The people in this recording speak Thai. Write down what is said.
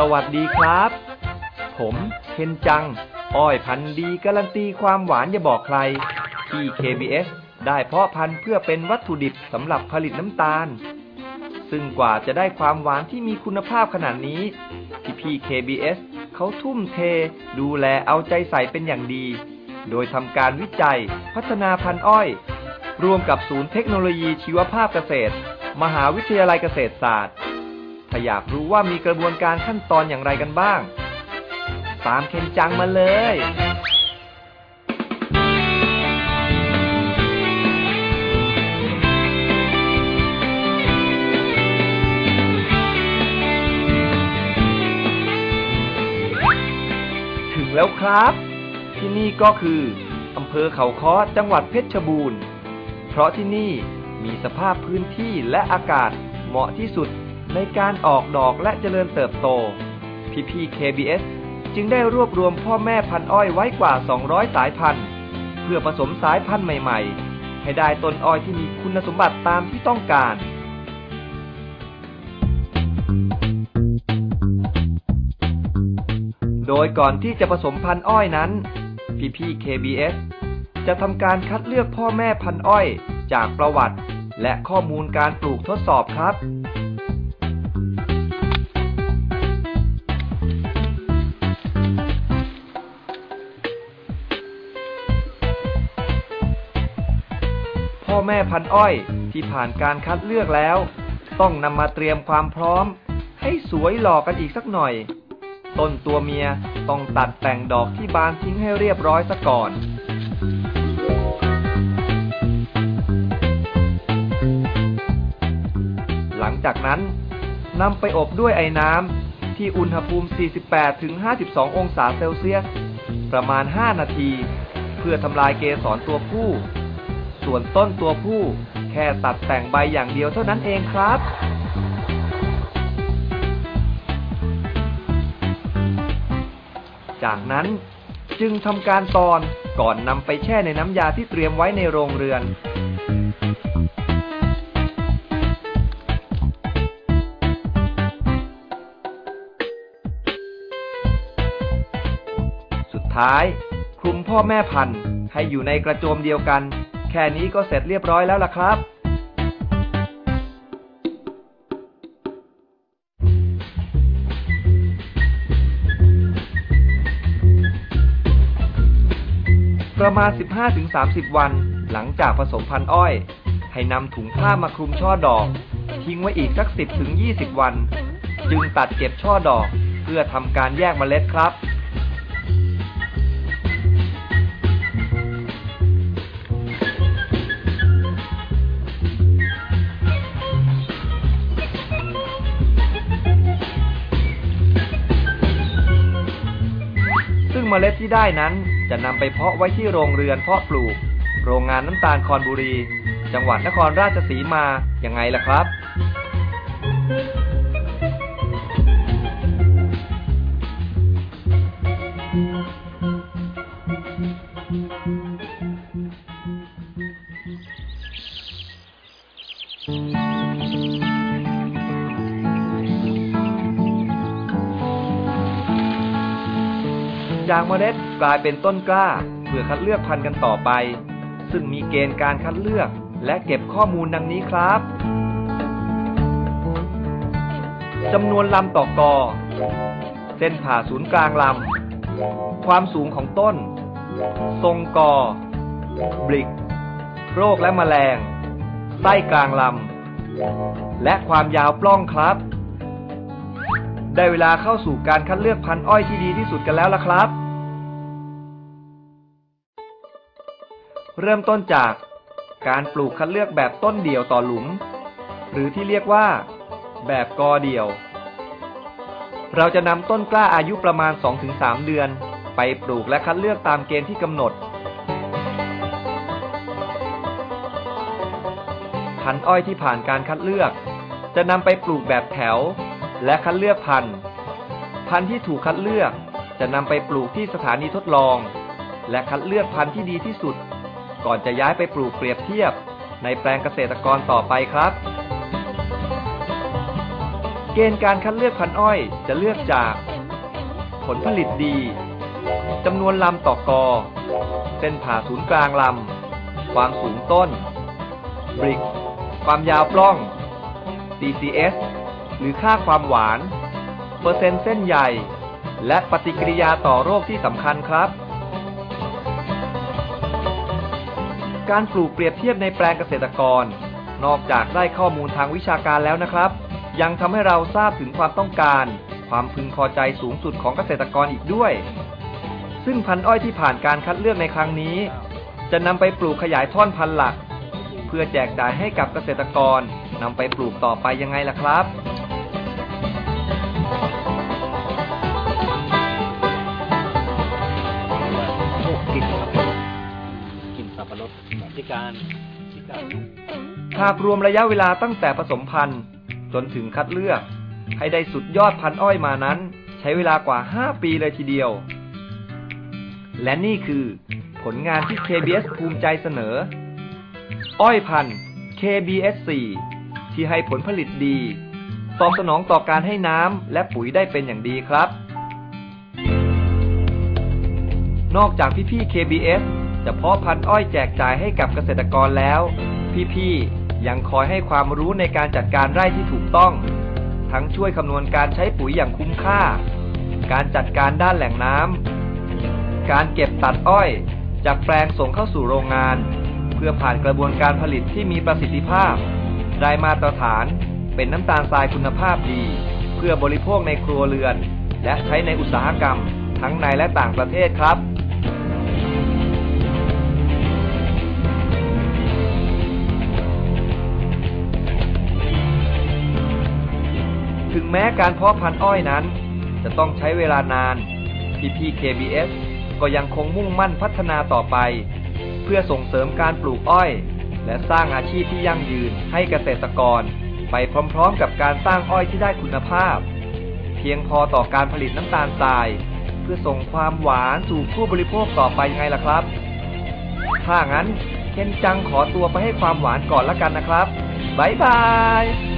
สวัสดีครับ ผมเคนจัง อ้อยพันธุ์ดีการันตีความหวานอย่าบอกใคร ที่ KBS ได้เพาะพันธุ์เพื่อเป็นวัตถุดิบสำหรับผลิตน้ำตาล ซึ่งกว่าจะได้ความหวานที่มีคุณภาพขนาดนี้ พี่พี่ๆ KBS เขาทุ่มเท ดูแลเอาใจใส่เป็นอย่างดี โดยทำการวิจัย พัฒนาพันธุ์อ้อยรวมกับศูนย์เทคโนโลยีชีวภาพเกษตร มหาวิทยาลัยเกษตรศาสตร์ ถ้าอยากรู้ว่ามีกระบวนการขั้นตอนอย่างไรกันบ้าง ตามเคนจังมาเลย ถึงแล้วครับ ที่นี่ก็คืออำเภอเขาค้อจังหวัดเพชรบูรณ์ เพราะที่นี่มีสภาพพื้นที่และอากาศเหมาะที่สุด ในการออกดอกและเจริญเติบโต พี่ๆ KBS จึงได้รวบรวมพ่อแม่พันอ้อยไว้กว่า 200 สายพันธุ์ เพื่อผสมสายพันธุ์ใหม่ ๆ ให้ได้ต้นอ้อยที่มีคุณสมบัติตามที่ต้องการโดยก่อนที่จะผสมพันธุ์อ้อยนั้น พี่ๆ KBS จะทำการคัดเลือกพ่อแม่พันธุ์อ้อย จากประวัติ และข้อมูลการปลูกทดสอบครับ แม่พันอ้อย ที่ผ่านการคัดเลือกแล้ว ต้องนำมาเตรียมความพร้อม ให้สวยหล่อกันอีกสักหน่อย ต้นตัวเมียต้องตัดแต่งดอกที่บานทิ้งให้เรียบร้อยซะก่อนหลังจากนั้นนำไปอบด้วยไอ้น้ำที่อุณหภูมิ 48-52 องศาเซลเซียส ประมาณ 5 นาที เพื่อทำลายเกสรตัวผู้ ส่วนต้นตัวผู้ แค่ตัดแต่งใบอย่างเดียวเท่านั้นเองครับ จากนั้นจึงทำการตอนก่อนนำไปแช่ในน้ำยาที่เตรียมไว้ในโรงเรือน สุดท้าย คลุมพ่อแม่พันธุ์ให้อยู่ในกระโจมเดียวกัน ค่นี้ก็เสร็จเรียบร้อยแล้วล่ะครับ ประมาณ 15-30 วัน หลังจากผสมพันธุ์อ้อย ให้นำถุงผ้ามาคลุมช่อดอก ทิ้งไว้อีกสัก 10-20 วัน จึงตัดเก็บช่อดอกเพื่อทำการแยกเมล็ดครับ มล็ดที่ได้นั้น จะนำไปเพาะไว้ที่โรงเรือนเพาะปลูก โรงงานน้ำตาลคอนบุรี จังหวัดนครราชสีมาอย่างไงล่ะครับ จากเมล็ดกลายเป็นต้นกล้า เพื่อคัดเลือกพันธุ์กันต่อไป ซึ่งมีเกณฑ์การคัดเลือกและเก็บข้อมูลดังนี้ครับจำนวนลำต่อกอ เส้นผ่าศูนย์กลางลำ ความสูงของต้น ทรงกอ บลิก โรคและแมลง ไส้กลางลำ และความยาวปล้องครับ ได้เวลาเข้าสู่การคัดเลือกพันธุ์อ้อยที่ดีที่สุดกันแล้วล่ะครับ เริ่มต้นจากการปลูกคัดเลือกแบบต้นเดี่ยวต่อหลุม หรือที่เรียกว่า แบบกอเดี่ยว เราจะนำต้นกล้าอายุประมาณ 2-3 เดือน ไปปลูกและคัดเลือกตามเกณฑ์ที่กำหนด พันธุ์อ้อยที่ผ่านการคัดเลือก จะนำไปปลูกแบบแถว และคัดเลือกพันธุ์ พันธุ์ที่ถูกคัดเลือกจะนำไปปลูกที่สถานีทดลอง และคัดเลือกพันธุ์ที่ดีที่สุด ก่อนจะย้ายไปปลูกเปรียบเทียบ ในแปลงเกษตรกรต่อไปครับ เกณฑ์การคัดเลือกพันธุ์อ้อยจะเลือกจาก ผลผลิตดีจำนวนลำต่อกอ เส้นผ่าศูนย์กลางลำ ความสูงต้นบริก ความยาวปล้อง CCS หรือค่าความหวาน เปอร์เซ็นต์เส้นใหญ่และปฏิกิริยาต่อโรคที่สำคัญครับ การปลูกเปรียบเทียบในแปลงเกษตรกร นอกจากได้ข้อมูลทางวิชาการแล้วนะครับ ยังทำให้เราทราบถึงความต้องการ ความพึงพอใจสูงสุดของเกษตรกรอีกด้วย ซึ่งพันธุ์อ้อยที่ผ่านการคัดเลือกในครั้งนี้ จะนำไปปลูกขยายท่อนพันธุ์หลัก เพื่อแจกจ่ายให้กับเกษตรกรนำไปปลูกต่อไปยังไงล่ะครับารที่การหากรวมระยะเวลาตั้งแต่ผสมพันธุ์ จนถึงคัดเลือก ให้ได้สุดยอดพันธุ์อ้อยมานั้น ใช้เวลากว่า 5 ปีเลยทีเดียว และนี่คือ ผลงานที่ KBS ภูมิใจเสนอ อ้อยพันธุ์ KBS 4 ที่ให้ผลผลิตดี ตอบสนองต่อการให้น้ำและปุ๋ยได้เป็นอย่างดีครับ นอกจากพี่ๆ KBS จะเพาะพันธุ์อ้อยแจกจ่ายให้กับเกษตรกรแล้ว พี่ๆยังคอยให้ความรู้ในการจัดการไร่ที่ถูกต้อง ทั้งช่วยคำนวณการใช้ปุ๋ยอย่างคุ้มค่า การจัดการด้านแหล่งน้ำการเก็บตัดอ้อย จากแปลงส่งเข้าสู่โรงงาน เพื่อผ่านกระบวนการผลิตที่มีประสิทธิภาพได้มาตรฐานเป็นน้ำตาลทรายคุณภาพดี เพื่อบริโภคในครัวเรือน และใช้ในอุตสาหกรรม ทั้งในและต่างประเทศครับ แม้การเพาะพันธุ์อ้อยนั้น จะต้องใช้เวลานาน พี่ๆ KBS ก็ยังคงมุ่งมั่นพัฒนาต่อไป เพื่อส่งเสริมการปลูกอ้อย และสร้างอาชีพที่ยั่งยืนให้เกษตรกร ไปพร้อมๆ กับการสร้างอ้อยที่ได้คุณภาพ เพียงพอต่อการผลิตน้ำตาลทราย เพื่อส่งความหวานสู่ผู้บริโภคต่อไปไงล่ะครับ ถ้างั้นเคนจังขอตัวไปให้ความหวานก่อนละกันนะครับบ๊ายบาย